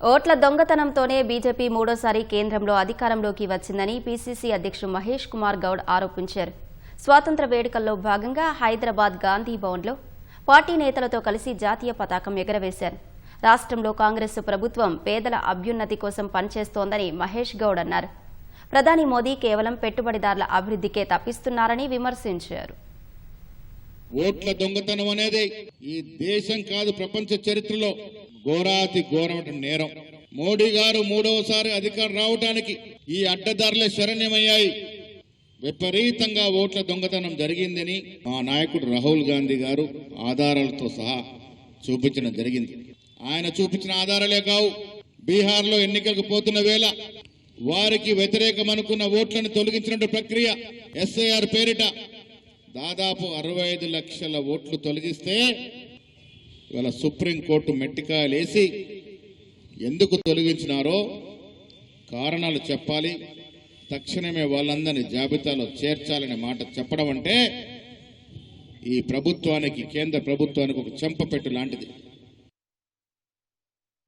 ఓట్ల దొంగతనంతోనే బీజేపీ మూడోసారి కేంద్రంలో అధికారంలోకి వచ్చిందని పీసీసీ అధ్యక్షుడు మహేష్ కుమార్ గౌడ్ ఆరోపించారు. స్వాతంత్ర వేడుకల్లో భాగంగా హైదరాబాద్ గాంధీ భవన్లో పార్టీ నేతలతో కలిసి జాతీయ పతాకం ఎగరవేశారు. రాష్ట్రంలో కాంగ్రెస్ ప్రభుత్వం పేదల అభ్యున్నతి కోసం పనిచేస్తోందని మహేష్ గౌడ్ అన్నారు. ప్రధాని మోదీ కేవలం పెట్టుబడిదారుల అభివృద్ధికే తప్పిస్తున్నారని విమర్శించారు. ఓట్ల దొంగతనం అనేది ఈ దేశం కాదు ప్రపంచ చరిత్రలో. ఘోరాతి ఘోరమైన నేరం. మోడీ గారు మూడవసారి అధికారం రావడానికి ఈ అడ్డదారులే శరణ్యమయ్యాయి. విపరీతంగా ఓట్ల దొంగతనం జరిగిందని మా నాయకుడు రాహుల్ గాంధీ గారు ఆధారాలతో సహా చూపించడం జరిగింది. ఆయన చూపించిన ఆధారాలే కావు. బీహార్లో ఎన్నికలకు పోతున్న వేళ వారికి వ్యతిరేకం అనుకున్న ఓట్లను తొలగించినట్టు ప్రక్రియ ఎస్ఐఆర్ పేరిట దాదాపు అరవై ఐదు లక్షల ఓట్లు తొలగిస్తే ఇవాళ సుప్రీంకోర్టు మెట్టికాయలేసి ఎందుకు తొలగించినారో కారణాలు చెప్పాలి. తక్షణమే వాళ్ళందరినీ జాబితాలో చేర్చాలనే మాట చెప్పడం అంటే ఈ ప్రభుత్వానికి కేంద్ర ప్రభుత్వానికి ఒక చెంపపెట్టు లాంటిది.